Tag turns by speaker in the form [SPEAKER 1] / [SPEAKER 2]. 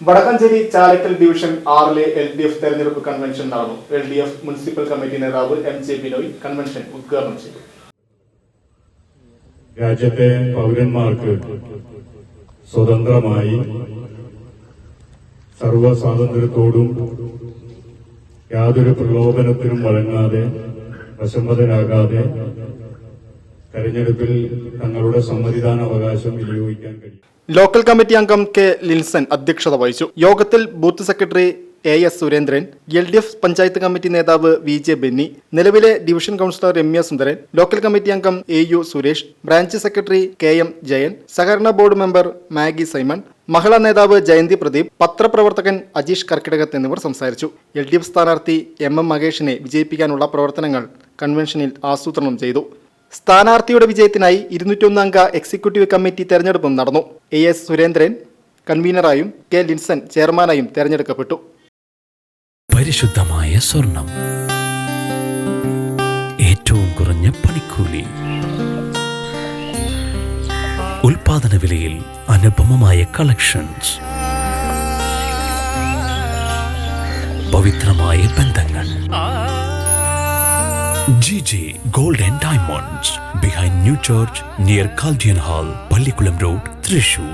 [SPEAKER 1] Vadakkanchery Chalakkal division ആറിലെ L D F തെരഞ്ഞെടുപ്പ് convention നടന്നു. L D F municipal committee നേതാവ് എം ജെ ബിനോയ് കൺവെൻഷൻ ഉദ്ഘാടനം ചെയ്തു.
[SPEAKER 2] രാജ്യത്തെ പൗരന്മാർക്ക് സ്വതന്ത്രമായി സർവ സ്വാതന്ത്ര്യത്തോടും യാതൊരു പ്രലോഭനത്തിനും വഴങ്ങാതെ വശംവദനാകാതെ തെരഞ്ഞെടുപ്പിൽ തങ്ങളുടെ സമ്മതിദാനാവകാശം വിനിയോഗിക്കാൻ കഴിയും.
[SPEAKER 1] ലോക്കൽ കമ്മിറ്റി അംഗം കെ ലിൻസൺ അധ്യക്ഷത വഹിച്ചു. യോഗത്തിൽ booth secretary A S Surendran L D F panchayat committee നേതാവ് വി ജെ ബെന്നി നിലവിലെ division councillor Ramya Sundaran local committee അംഗം A U Suresh branch secretary K M Jayan സഹകരണ ബോർഡ് മെമ്പർ മാഗി സൈമൺ മഹിളാ നേതാവ് ജയന്തി പ്രദീപ് പത്രപ്രവർത്തകൻ അജീഷ് കർക്കിടകത്ത് എന്നിവർ സംസാരിച്ചു. എൽ ഡി എഫ് സ്ഥാനാർത്ഥി എം എം മഹേഷിനെ വിജയിപ്പിക്കാനുള്ള പ്രവർത്തനങ്ങൾ കൺവെൻഷനിൽ ആസൂത്രണം ചെയ്തു. സ്ഥാനാർത്ഥിയുടെ വിജയത്തിനായി ഇരുന്നൂറ്റൊന്ന് അംഗ എക്സിക്യൂട്ടീവ് കമ്മിറ്റി തെരഞ്ഞെടുപ്പും നടന്നു. എ എസ് സുരേന്ദ്രൻ കൺവീനറായും കെ ലിൻസൺ ചെയർമാനായും തെരഞ്ഞെടുക്കപ്പെട്ടു.
[SPEAKER 3] പരിശുദ്ധമായ സ്വർണം. ഏറ്റവും കുറഞ്ഞ പണിക്കൂലി. ഉൽപാദന വിലയിൽ അനുപമമായ കളക്ഷൻസ്. പവിത്രമായ ബന്ധങ്ങൾ. G G gold and diamonds behind new church near Chaldean hall Pallikulam road Thrissur